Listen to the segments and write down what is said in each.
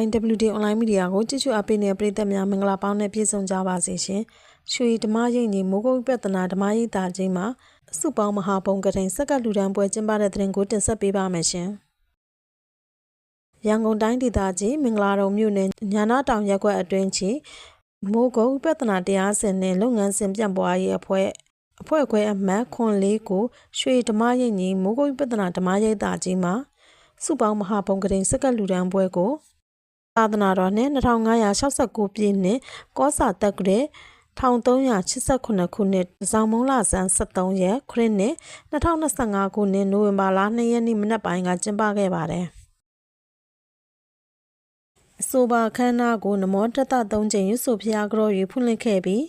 YWD online media ကိုကြည့်ရှုအပ်ပေးနေတဲ့ပရိသတ်များမင်္ဂလာပေါင်းနဲ့ပြည့်စုံကြပါစေရှင်။ရွှေဓမ္မရိပ်ကြီးမိုးကုတ်ပြဿနာဓမ္မရိပ်တာချင်းမှာစုပေါင်းမဟာပုံကထိန်စက္ကလူတန်းပွဲကျင်းပတဲ့တဲ့ရင်ကိုတင်ဆက်ပေးပါမယ်ရှင်။ရန်ကုန်တိုင်းဒေသကြီးမင်္ဂလာတုံမြို့နယ်ညာနာတောင်ရက်ကွက်အတွင်းချီမိုးကုတ်ပြဿနာတရားစင်နဲ့လုပ်ငန်းစဉ်ပြန့်ပွားရေးအဖွဲ့အဖွဲ့ခွဲအမှတ်ခွန်လေးကိုရွှေဓမ္မရိပ်ကြီးမိုးကုတ်ပြဿနာဓမ္မရိပ်တာချင်းမှာစုပေါင်းမဟာပုံကထိန်စက္ကလူတန်းပွဲကို သာသနာတော်နှင့်2569ပြည့်နှစ်ကောစာတက်ကတဲ့1389ခုနှစ်ဇောင်မုံလဆန်း73ရက်ခရစ်နှစ်2025ခုနှစ်နိုဝင်ဘာလ2ရက်နေ့မနက်ပိုင်းကကျင်းပခဲ့ပါတယ်။အဆိုပါအခမ်းအနားကိုနမောတတ3ချိန်ရွတ်ဆိုဖျားကြော်၍ဖွင့်လှစ်ခဲ့ပြီး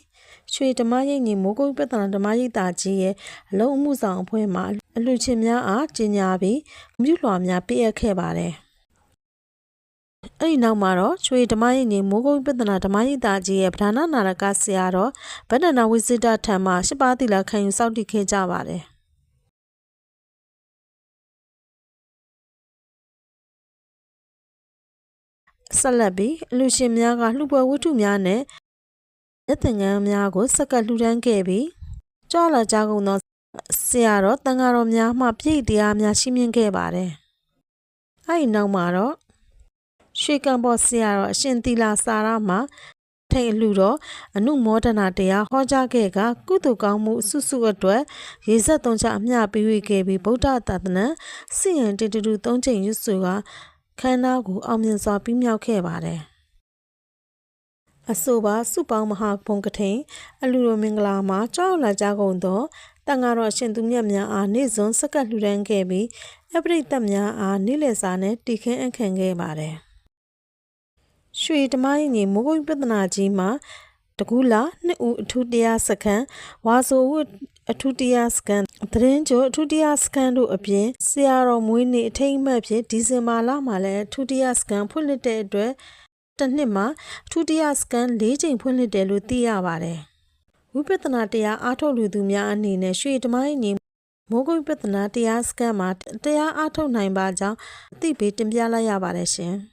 ရွှေဓမ္မရိပ်ညီမိုးကုတ်ပြဿနာဓမ္မရိပ်တာကြီးရဲ့အလုံးအမှုဆောင်အဖွဲ့မှအလှချင်းများအားကြီးညာပြီးမြူလွှာများပေးအပ်ခဲ့ပါတယ်။ အဲ့ဒီနောက်မှာတော့ချွေဓမ္မရိပ်ညီမိုးကုတ်ပြဿနာဓမ္မရိပ်တာကြီးရဲ့ဗဒနာနာရကဆရာတော်ဗဒနာဝိစိတထံမှရှစ်ပါးတိလာခံယူစောင့်တည်ခဲ့ကြပါတယ်။ဆက်လက်ပြီးအလူရှင်များကလှူပွဲဝတ္ထုများနဲ့ရက်သင်္ကန်းများကိုစက္ကပ်လှူဒန်းခဲ့ပြီးကြောလာကြကုန်သောဆရာတော်တန်ဃာတော်များမှပြည့်တရားများရှင်းမြင်ခဲ့ပါတယ်။အဲဒီနောက်မှာတော့ ရွှေကံပေါ်ဆရာတော်အရှင်သီလာစာရမှာထိန်အလှတော်အနုမောဒနာတရားဟောကြားခဲ့ကကုသိုလ်ကောင်းမှုအဆုစုအတွက်ရေဆက်သုံးချအမျှပေးဝေခဲ့ပြီးဗုဒ္ဓသာသနာစီရင်တေတူသုံးချိန်ရွတ်ဆိုကခန္ဓာကိုအောင်မြင်စွာပြီးမြောက်ခဲ့ပါတယ်အဆိုပါစုပေါင်းမဟာဘုံကထိန်အလူတော်မင်္ဂလာမှာကြောက်လာကြကုန်သောတန်ဃာတော်ရှင်သူမြတ်များအားနေ့စွန်းစက္ကပ်လှူဒန်းခဲ့ပြီးအပရိသတ်များအားနေ့လည်စာနဲ့တီခင်းအခန့်ခဲ့ပါတယ် ရွှေဓမ္မရင်ကြီးမိုးကုတ်ပြဿနာကြီးမှာတကူလာနှစ်ဦးအထူးတရားစခန်းဝါဆိုဝတ်အထူးတရားစခန်းသတင်းကျော်အထူးတရားစခန်းတို့အပြင်ဆရာတော်မွေးနေ့အထိမ်းအမှတ်ဖြင့်ဒီဇင်ဘာလမှာလည်းအထူးတရားစခန်းဖွင့်လှစ်တဲ့အတွက်တစ်နှစ်မှာအထူးတရားစခန်း၄ချိန်ဖွင့်လှစ်တယ်လို့သိရပါတယ်ဝိပဿနာတရားအားထုတ်လူသူများအနေနဲ့ရွှေဓမ္မရင်ကြီးမိုးကုတ်ပြဿနာတရားစခန်းမှာတရားအားထုတ်နိုင်ပါကြောင်းအသိပေးတင်ပြလိုက်ရပါတယ်ရှင်။